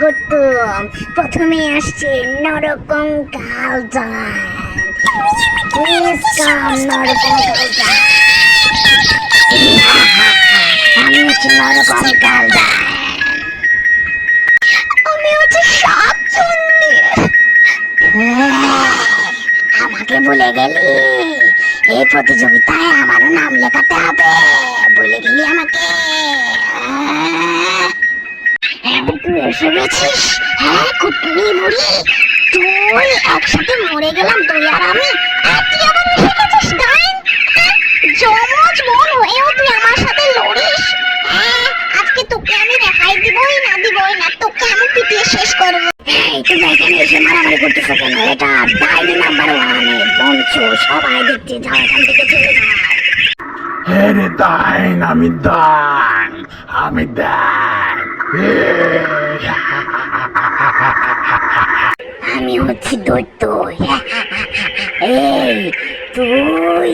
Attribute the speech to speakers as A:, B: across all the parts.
A: স্বাগত প্রথমে আসছে নরকঙ্কাল আমি আমাকে ভুলে গেলি। এই প্রতিযোগিতায় আমারও নাম লেখাতে হবে। ভুলে গেলি আমাকে। তুই গেছিস হ্যাঁ কুটনি বুড়ি তুই একসাথে মরে গেলাম তুই আর আমি আর তুই আবার এসে গেছিস ডাইন যমজ বোন হয়েও তুই আমার সাথে লড়িস? হ্যাঁ আজকে তোকে আমি রেহাই দিবই না দিবই না, তোকে আমি পিটিয়ে শেষ করব। তুমি এখানে এসে এটা নাম্বার বঞ্চু সবাই দেখছে এখান থেকে চলে
B: হ্যাঁ রে আমি দান আমি দান
A: আমি হচ্ছি দৈত্য। এই, তুই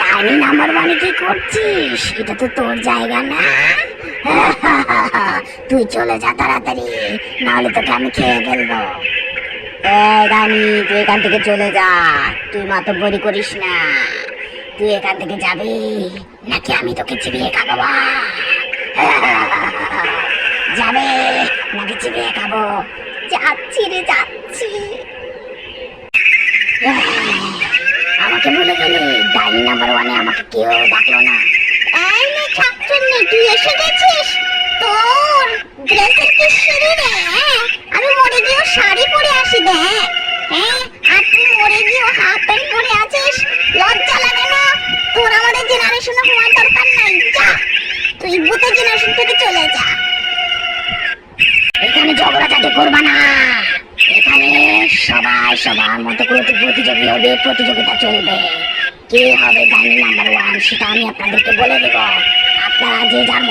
A: ডাইনি নাম্বার ওয়ানে কি করছিস? এটা তো তোর জায়গা না? তুই চলে যা তাড়াতাড়ি, নাহলে তোকে আমি খেয়ে ফেলব। এই রানী তুই এখান থেকে চলে যা। তুই মাতব্বরি করিস না। তুই এখান থেকে যাবি, নাকি আমি তোকে চিবিয়ে খাব? যাবে। নাকি চিবিয়ে খাব? যাচ্ছি রে, যাচ্ছি। আমাকে বলে গেলি। ডাইনি নাম্বার ওয়ানে আমাকে কেউ ডাকলো না। তুই এসে হ্যাঁ? আমি শাড়ি পরে আসি, দেখ। হ্যাঁ তুই গিয়েও পরে আছিস? লজ্জা দরকার নাই। যা, তুই জেনারেশন থেকে চলে যা। এখানে করবা না। এখানে সবাই সবার মতো করে প্রতিযোগী হবে প্রতিযোগিতা চলবে। কে হবে গাড়ি নাম্বার ওয়ান সেটা আমি আপনাদেরকে বলে দেবো। আপনারা যে যার